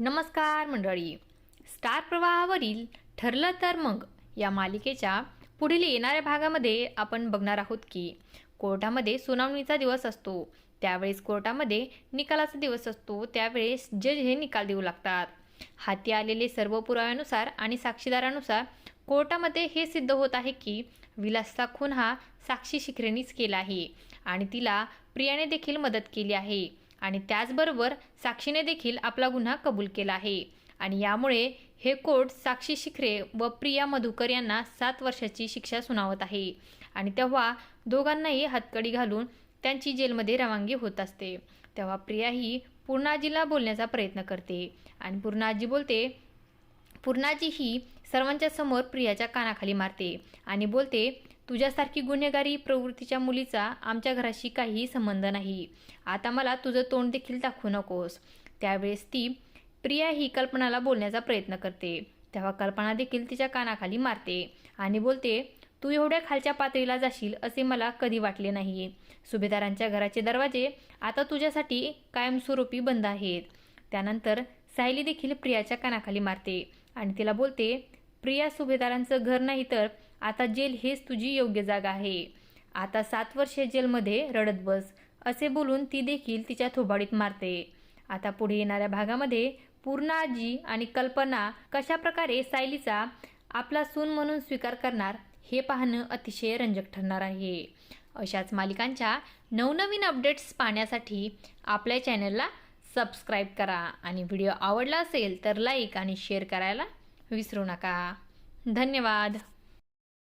नमस्कार मंडळी. स्टार प्रवाहावरील ठरलं तर मग या मालिकेच्या पुढील येणाऱ्या भागामध्ये आपण बघणार आहोत की कोर्टामध्ये सुनावणीचा दिवस असतो. त्यावेळेस कोर्टामध्ये निकालाचा दिवस असतो. त्यावेळेस जज हे निकाल देऊ लागतात. हाती आलेले सर्व पुराव्यानुसार आणि साक्षीदारानुसार कोर्टामध्ये हे सिद्ध होत आहे की विलासचा खून हा साक्षी शिखरेनीच केला आहे आणि तिला प्रियाने देखील मदत केली आहे. आणि त्याचबरोबर साक्षीने देखील आपला गुन्हा कबूल केला आहे. आणि यामुळे हे कोर्ट साक्षी शिखरे व प्रिया मधुकर यांना सात वर्षाची शिक्षा सुनावत आहे. आणि तेव्हा दोघांनाही हातकडी घालून त्यांची जेलमध्ये रवानगी होत असते. तेव्हा प्रिया ही पूर्णाजीला बोलण्याचा प्रयत्न करते. आणि पूर्णाजी बोलते पूर्णाची ही सर्वांच्या समोर प्रियाच्या कानाखाली मारते आणि बोलते तुझ्यासारखी गुन्हेगारी प्रवृत्तीच्या मुलीचा आमच्या घराशी काहीही संबंध नाही. आता मला तुझं तोंड देखील दाखवू नकोस. त्यावेळेस ती प्रिया ही कल्पनाला बोलण्याचा प्रयत्न करते. तेव्हा कल्पना देखील तिच्या कानाखाली मारते आणि बोलते तू एवढ्या खालच्या पातळीला जाशील असे मला कधी वाटले नाही सुभेदारांच्या घराचे दरवाजे आता तुझ्यासाठी कायमस्वरूपी बंद आहेत. त्यानंतर सायली देखील प्रियाच्या कानाखाली मारते. आणि तिला बोलते प्रिया सुभेदारांचं घर नाही तर आता जेल हेच तुझी योग्य जागा आहे. आता सात वर्षे जेलमध्ये रडत बस. असे बोलून ती देखील तिच्या थोबाडीत मारते. आता पुढे येणाऱ्या भागामध्ये पूर्ण आजी आणि कल्पना कशा प्रकारे सायलीचा आपला सून म्हणून स्वीकार करणार हे पाहणं अतिशय रंजक ठरणार आहे. अशाच मालिकांच्या नवनवीन अपडेट्स पाहण्यासाठी आपल्या चॅनलला सबस्क्राईब करा आणि व्हिडिओ आवडला असेल तर लाईक आणि शेअर करायला विसरू नका. धन्यवाद.